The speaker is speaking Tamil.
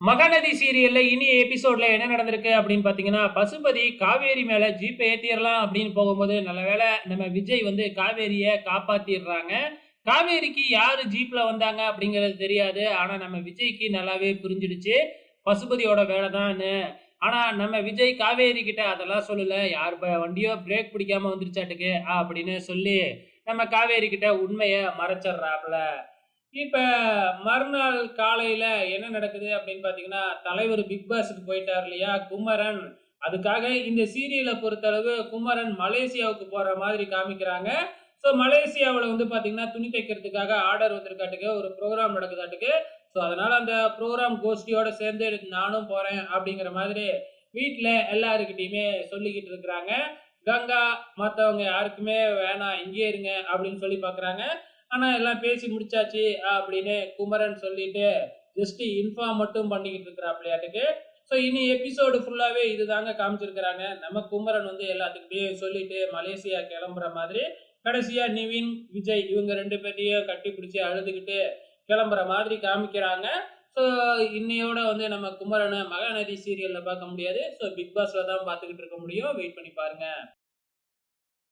மகாநதி சீரியல்ல இனி எபிசோட்ல என்ன நடந்திருக்கு அப்படின்னு பாத்தீங்கன்னா பசுபதி காவேரி மேல ஜீப் ஏத்திடலாம் அப்படின்னு போகும்போது நல்ல வேளை நம்ம விஜய் வந்து காவேரிய காப்பாத்திடுறாங்க. காவேரிக்கு யாரு ஜீப்ல வந்தாங்க அப்படிங்கிறது தெரியாது. ஆனா நம்ம விஜய்க்கு நல்லாவே புரிஞ்சிடுச்சு. பசுபதியோட வேலை ஆனா நம்ம விஜய் காவேரி கிட்ட அதெல்லாம் சொல்லல. யார் வண்டியோ பிரேக் பிடிக்காம வந்துருச்சாட்டுக்கு? அப்படின்னு சொல்லி நம்ம காவேரி கிட்ட உண்மையை மறைச்சிடுறாப்ல இப்போ மறுநாள் காலையில் என்ன நடக்குது அப்படின்னு பார்த்தீங்கன்னா தலைவர் பிக் பாஸ்க்கு போயிட்டார் இல்லையா குமரன். அதுக்காக இந்த சீரியலை பொறுத்தளவு குமரன் மலேசியாவுக்கு போகிற மாதிரி காமிக்கிறாங்க. ஸோ மலேசியாவில் வந்து பார்த்தீங்கன்னா துணி தைக்கிறதுக்காக ஆர்டர் வந்திருக்காட்டுக்கு ஒரு ப்ரோக்ராம் நடக்குதாட்டுக்கு. ஸோ அதனால் அந்த ப்ரோக்ராம் கோஷ்டியோட சேர்ந்து நானும் போகிறேன் அப்படிங்கிற மாதிரி வீட்டில் எல்லாருக்கிட்டையுமே சொல்லிக்கிட்டு இருக்கிறாங்க. கங்கா மற்றவங்க யாருக்குமே வேணாம் இங்கே இருங்க அப்படின்னு சொல்லி பார்க்குறாங்க ஆனா எல்லாம் பேசி முடிச்சாச்சு அப்படின்னு குமரன் சொல்லிட்டு ஜஸ்ட் இன்ஃபார்ம் மட்டும் பண்ணிக்கிட்டு இருக்கிறாப்லையாட்டுக்கு ஸோ இனி எபிசோடு ஃபுல்லாகவே இதுதாங்க காமிச்சிருக்கிறாங்க. நம்ம குமரன் வந்து எல்லாத்துக்கிட்டையும் சொல்லிட்டு மலேசியா கிளம்புற மாதிரி கடைசியா நிவின் விஜய் இவங்க ரெண்டு பேர்த்தையும் கட்டி பிடிச்சி அழுதுகிட்டு கிளம்புற மாதிரி காமிக்கிறாங்க. ஸோ இன்னையோட வந்து நம்ம குமரனை மகாநதி சீரியல்ல பார்க்க முடியாது. ஸோ பிக் பாஸ்ல தான் பார்த்துக்கிட்டு இருக்க முடியும். வெயிட் பண்ணி பாருங்க.